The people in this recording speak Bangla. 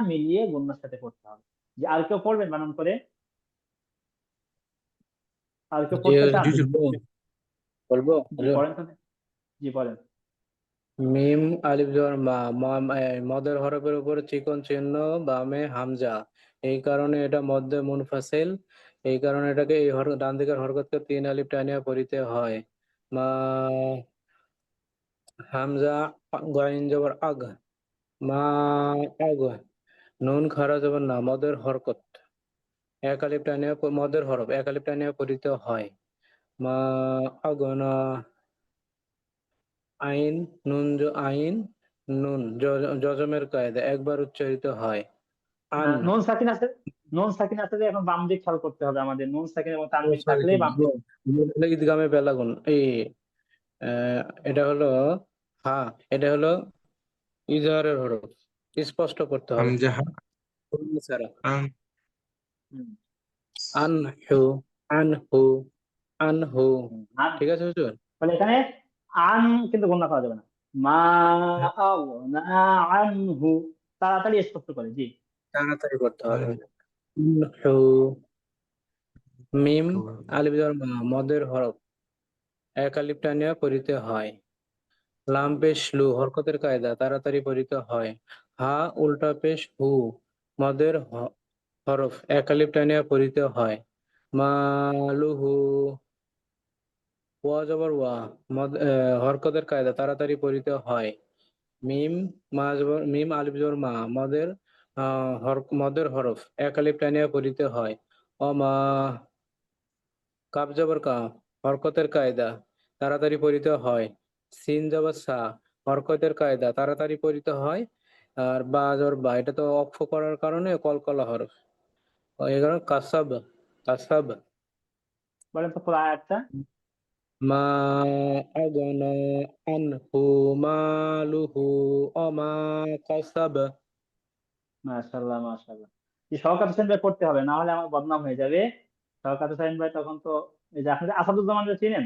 মিলিয়ে গুন্নার সাথে পড়তে হবে। যে আর কেউ পড়বেন বানান করে। আর কেউ জি পড়তে চান। জি বলব? জি হ্যালো পড়েন তো। জি পড়েন। মিম আলিফ মা- মদের হরফের উপর চিকন চিহ্ন বামে হামজা। এই কারণে এটা মধ্যে মুনফাসিল। এই কারণে এটাকে এই হর ডান দিকের হরকতকে তিন আলিফ টানিয়া পড়িতে হয়। মা হামজা গইন জবর আগ। মা আগ। নুন খারা জবর না মদের হরকত। এক আলিফ টানিয়া মদের হরফ এক আলিফ টানিয়া পড়িতে হয়। মা আগনা আইন নুন আইন নুন জজমের কায়দা একবার উচ্চারিত হয়। আন। নুন সাকিন আছে নুন সাকিন আছে যে এখন বাম দিক খেয়াল করতে হবে আমাদের। নুন সাকিন এবং তানবিন থাকলে বাম দিক। ঈদগামে বেলাগুন। এই এটা হলো হ্যাঁ এটা হলো ইজহারের হরফ। স্পষ্ট করতে হবে। হামজা ছাড়া আন আনহু আনহু আনহু ঠিক আছে হুজুর? তাহলে এখানে আন কিন্তু গণনা করা যাবে না। মা আনহু তাড়াতাড়ি স্পষ্ট করে জি। তাড়াতাড়ি করতে হবে। আনহু মিম আলিফ মদের হরফ। এক আলিফ টানিয়া পড়িতে হয়। লাম পেশ লু, হরকতের কায়দা, তাড়াতাড়ি পড়িতে হয়। হা, উল্টা পেশ, হু, মদের হরফ এক আলিফ টানিয়া পড়িতে হয়। মালুহু ওয়া জবর ওয়া, মদ হরকতের কায়দা, তাড়াতাড়ি পড়িতে হয়। মিম, মা জবর, মিম, আলিফ জবর, মা, মদের মদের হরফ এক আলিফ টানিয়া পড়িতে হয়। অমা কাব জবর কা, হরকতের কায়দা, তাড়াতাড়ি পড়িতে হয়। সিন জবর সা হরকতের কায়দা তাড়াতাড়ি পড়িতে হয় আর বা জবর বা এটা তো অক্ষ করার কারণে কলকলা হরফ। কাসাব কাসাব। বলেন তো পুরো আয়াতটা। মা আগনা আনহু মালুহু অমা কাসাব। মাশাআল্লাহ মাশাআল্লাহ। এই শওকত হোসেন ভাই পড়তে হবে না হলে আমার বদনাম হয়ে যাবে। শওকত হোসেন ভাই তখন তো এই যে আপনি আসাদুজ্জামান চিনেন